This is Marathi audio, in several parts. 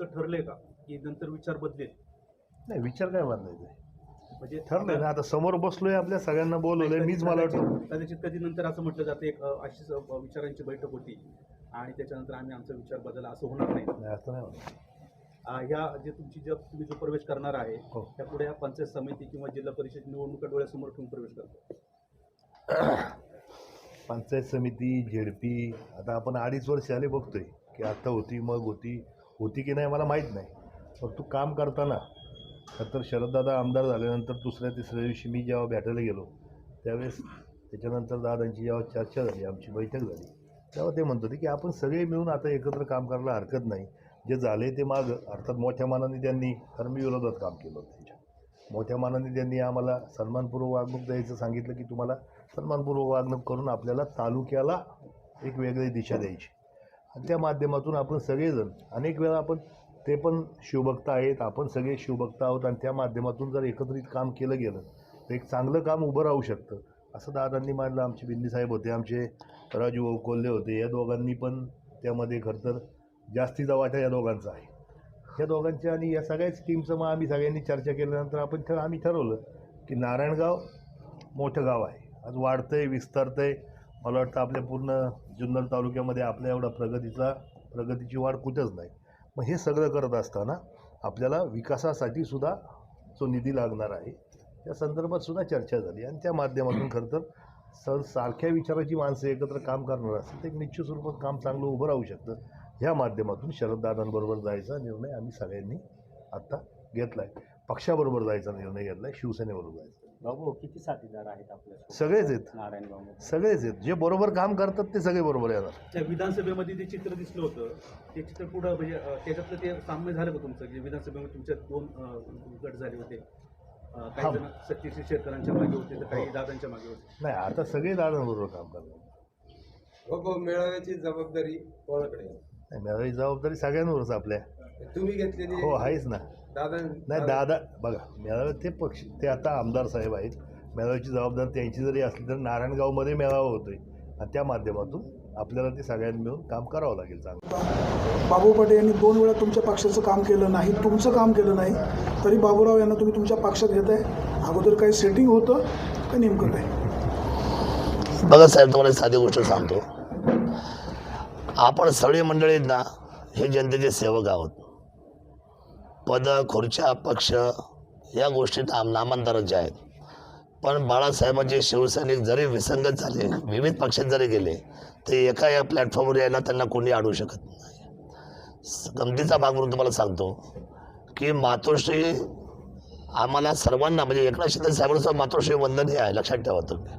तुमचं ठरलंय का? की नंतर विचार बदलेल? नाही विचार काय बांधायचा म्हणजे ठरलंय ना आता समोर बसलोय आपल्या सगळ्यांना बोलवलंय मीच मला वाटतं कदाचित कधी नंतर असं म्हटलं जातं एक अ, अशीच अ, विचारांची बैठक होती आणि त्याच्यानंतर आम्ही आमचा विचार बदलला असं होणार नाही. नाही असं नाही होणार. अ, ह्या जे तुमची जे तुम्ही जो प्रवेश करणार आहे हो. त्या पुढे ह्या पंचायत समिती किंवा जिल्हा परिषद निवडणुका डोळ्यासमोर ठेवून प्रवेश करतो. पंचायत समिती झेडपी आता आपण अडीच वर्ष आले बघतोय की आता होती मग होती. होती की नाही मला माहीत नाही. पण तू काम करताना तर शरददादा आमदार झाल्यानंतर दुसऱ्या तिसऱ्या दिवशी मी जेव्हा भेटायला गेलो त्यावेळेस त्याच्यानंतर दादांची जेव्हा चर्चा झाली आमची बैठक झाली तेव्हा ते म्हणत होते की आपण सगळे मिळून आता एकत्र काम करायला हरकत नाही. जे झाले ते मागं अर्थात मोठ्या मानाने त्यांनी कारण मी विरोधात काम केलं होतं त्यांच्या. मोठ्या मानाने त्यांनी आम्हाला सन्मानपूर्वक वागणूक द्यायचं सांगितलं की तुम्हाला सन्मानपूर्वक वागणूक करून आपल्याला तालुक्याला एक वेगळी दिशा द्यायची. आणि त्या माध्यमातून आपण सगळेजण अनेक वेळा आपण ते पण शिवभक्त आहेत आपण सगळे शिवभक्त आहोत आणि त्या माध्यमातून जर एकत्रित काम केलं गेलं तर एक चांगलं काम उभं राहू शकतं. असं दादांनी मानलं आमचे बिंदीसाहेब होते आमचे राजू कोल्हे होते या दोघांनी पण त्यामध्ये खरं तर जास्तीचा वाटा या दोघांचा आहे. या दोघांच्या आणि या सगळ्याच टीमचं मग आम्ही सगळ्यांनी चर्चा केल्यानंतर आपण ठर आम्ही ठरवलं की नारायणगाव मोठं गाव आहे. आज वाढतं आहे विस्तारतं आहे मला वाटतं आपल्या पूर्ण जुन्नर तालुक्यामध्ये आपल्या एवढा प्रगतीचा प्रगतीची वाढ कुठंच नाही. मग हे सगळं करत असताना आपल्याला विकासासाठी सुद्धा जो निधी लागणार आहे त्या संदर्भात सुद्धा चर्चा झाली. आणि त्या माध्यमातून खरं तर सर सारख्या विचाराची माणसं एकत्र काम करणार असतील तर एक निश्चित स्वरूपात काम चांगलं उभं राहू शकतं. ह्या माध्यमातून शरददादांबरोबर जायचा निर्णय आम्ही सगळ्यांनी आत्ता घेतला आहे पक्षाबरोबर जायचा निर्णय घेतला आहे शिवसेनेबरोबर जायचा. बाबू किती साथीदार आहेत आपल्या सगळेच आहेत. नारायणगाव सगळेच आहेत. जे बरोबर काम करतात ते सगळे बरोबर येणार. त्या विधानसभेमध्ये जे चित्र दिसलं होतं ते चित्र पुढं म्हणजे त्याच्यातलं ते साम्य झालं का तुमचं? जे विधानसभेमध्ये तुमच्या दोन गट झाले होते. काही हा. जण सत्यशील शेतकऱ्यांच्या मागे होते तर काही दादांच्या मागे होते. नाही आता सगळे दादांबरोबर काम करतात. हो हो मेळाव्याची जबाबदारी कोणाकडे? आहे? नाही मेळावी जबाबदारी सगळ्यांवरच आपल्या. तुम्ही घेतलेली हो आहेच ना. दादा नाही दादा बघा मेळावा ते पक्ष ते आता आमदार साहेब आहेत. मेळाव्याची जबाबदारी त्यांची जरी असली तर नारायणगावमध्ये मेळावा होतोय. आणि त्या माध्यमातून आपल्याला ते सगळ्यांनी मिळून काम करावं लागेल चांगलं. बाबू पाटे यांनी दोन वेळा तुमच्या पक्षाचं काम केलं नाही तुमचं काम केलं नाही तरी बाबूराव यांना तुम्ही तुमच्या पक्षात घेताय. अगोदर काही सेटिंग होतं का नेमकं काय? बघा साहेब तुम्हाला साधी गोष्ट सांगतो. आपण सगळी मंडळी आहेत ना हे जनतेचे सेवक आहोत. पद खुर्च्या पक्ष या गोष्टी नाम नामांतराच्या आहेत. पण बाळासाहेबांचे शिवसैनिक जरी विसंगत झाले विविध पक्षात जरी गेले ते एका या प्लॅटफॉर्मवर यायला त्यांना कोणी अडवू शकत नाही. गमतीचा भाग म्हणून तुम्हाला सांगतो की मातोश्री आम्हाला सर्वांना म्हणजे एकनाथ शिंदे साहेबांचं मातोश्री वंदन हे आहे लक्षात ठेवा तुम्ही.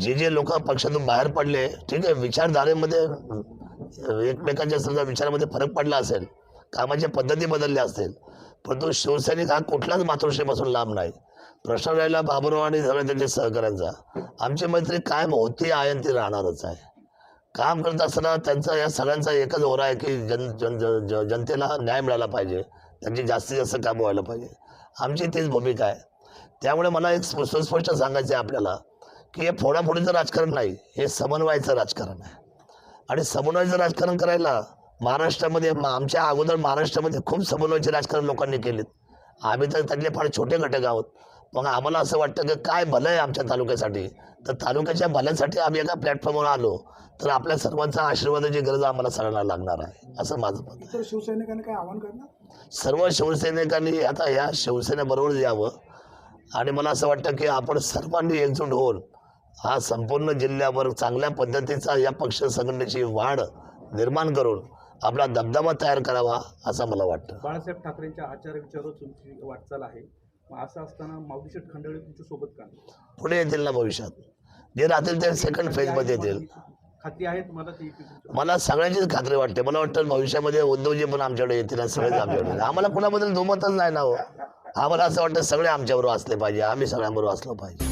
जे जे लोक पक्षातून बाहेर पडले ठीक आहे विचारधारेमध्ये एकमेकांच्या समजा विचारामध्ये फरक पडला असेल कामाच्या पद्धती बदलल्या असतील. परंतु शिवसैनिक हा कुठलाच मातृश्रीपासून लांब नाही. प्रश्न राहिला बाबुराव आणि सगळ्या त्यांच्या सहकाऱ्यांचा. आमची मैत्री कायम होती आहे आणि ती राहणारच आहे. काम करत असताना त्यांचा या सगळ्यांचा एकच ओरा आहे की जन जन जन- जन- जनतेला न्याय मिळाला पाहिजे. त्यांची जास्तीत जास्त काम व्हायला पाहिजे. आमची तीच भूमिका आहे. त्यामुळे मला एक सुस्पष्ट सांगायचं आहे आपल्याला की हे फोडाफोडीचं राजकारण नाही हे समन्वयाचं राजकारण आहे. आणि समन्वयाचं राजकारण करायला महाराष्ट्रामध्ये म- आमच्या अगोदर महाराष्ट्रामध्ये खूप समन्वयाचे राजकारण लोकांनी केलेत. आम्ही तर त्यातले फार छोटे घटक आहोत. मग आम्हाला असं वाटतं की काय भलं आहे आमच्या तालुक्यासाठी? तर तालुक्याच्या भल्यासाठी आम्ही एका प्लॅटफॉर्मवर आलो तर आपल्या सर्वांचा आशीर्वादाची गरज आम्हाला सगळ्यांना लागणार आहे असं माझं मत शिवसैनिकांनी काय आव्हान करणार? सर्व शिवसैनिकांनी आता या शिवसेनेबरोबर यावं. आणि मला असं वाटतं की आपण सर्वांनी एकजूट होऊन हा संपूर्ण जिल्ह्यावर चांगल्या पद्धतीचा या पक्ष संघटनेची वाढ निर्माण करून आपला दबदबा तयार करावा असं मला वाटतं. बाळासाहेब ठाकरेंच्या आचार विचारावर तुमची वाटचाल आहे. असं असताना माऊलीशेठ खंडाळे तुमच्यासोबत का? पुढे येतील ना भविष्यात. जे राहतील ते सेकंड फेजमध्ये येतील. आहेत मला ती? तुमच्या- मला सगळ्यांचीच खात्री वाटते. मला वाटतं भविष्यामध्ये उद्धवजी पण आमच्याकडे येतील सगळेच आमच्याकडे. आम्हाला कुणाबद्दल दुमतच नाही ना हो. आम्हाला असं वाटतं सगळे आमच्याबरोबर असले पाहिजे. आम्ही सगळ्यांबरोबर असलो पाहिजे.